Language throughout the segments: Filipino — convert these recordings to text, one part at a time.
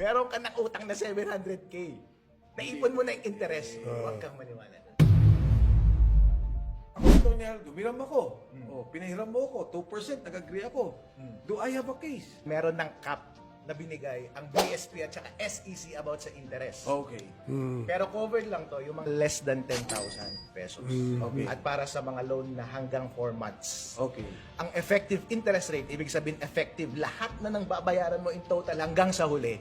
meron ka ng utang na 700k. Naipon mo na yung interest. Huwag kang maniwala. Ako, Tony Aldo, biram ako. Oh, pinahiram mo ako, 2%, nag-agree ako. Do I have a case? Meron ng cap na binigay ang BSP at saka SEC about sa interest. Okay. Pero covered lang to yung mga less than 10,000 pesos. Okay. At para sa mga loan na hanggang 4 months. Okay. Ang effective interest rate, ibig sabihin effective, lahat na nang babayaran mo in total hanggang sa huli,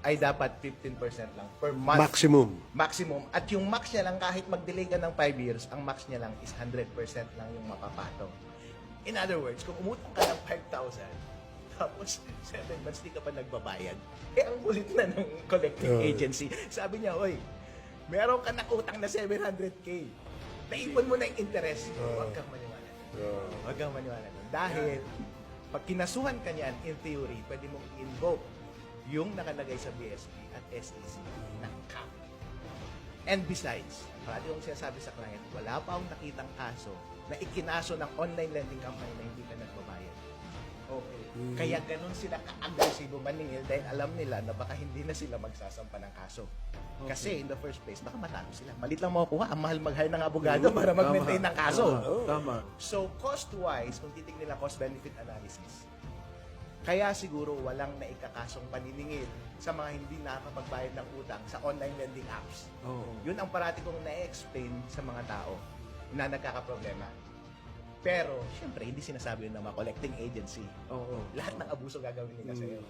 ay dapat 15% lang per month. Maximum. Maximum. At yung max niya lang, kahit mag-delay ka ng 5 years, ang max niya lang is 100% lang yung mapapatong. In other words, kung umutang ka ng 5,000, tapos 7 months di ka pa nagbabayad, eh ang kulit na ng collecting Oo. agency. Sabi niya, oy, meron ka ng utang na 700k. Naipon mo na yung interest. Huwag kang maniwala. Huwag kang maniwala. Dahil, pag kinasuhan ka niyan, in theory, pwede mong invoke yung nakalagay sa BSP at SEC na cap. And besides, parati kong sinasabi sa client, wala pa akong nakitang kaso na ikinaso ng online lending company na hindi ka nagbabayad. Okay. Kaya ganun sila ka-agresibo maningil dahil alam nila na baka hindi na sila magsasampa ng kaso. Kasi in the first place, baka matalo sila. Malit lang makukuha. Ang mahal mag-hire ng abogado para mag-maintain ng kaso. Tama. Tama. So, cost-wise, kung titignan nila cost-benefit analysis, kaya siguro walang naikakasong paniningil sa mga hindi nakakapagbayad ng utang sa online lending apps. Oo. Yun ang parati kong na-explain sa mga tao na nagkakaproblema. Pero, syempre, hindi sinasabi yun ng mga collecting agency. Oo. Lahat ng abuso gagawin nila sa'yo.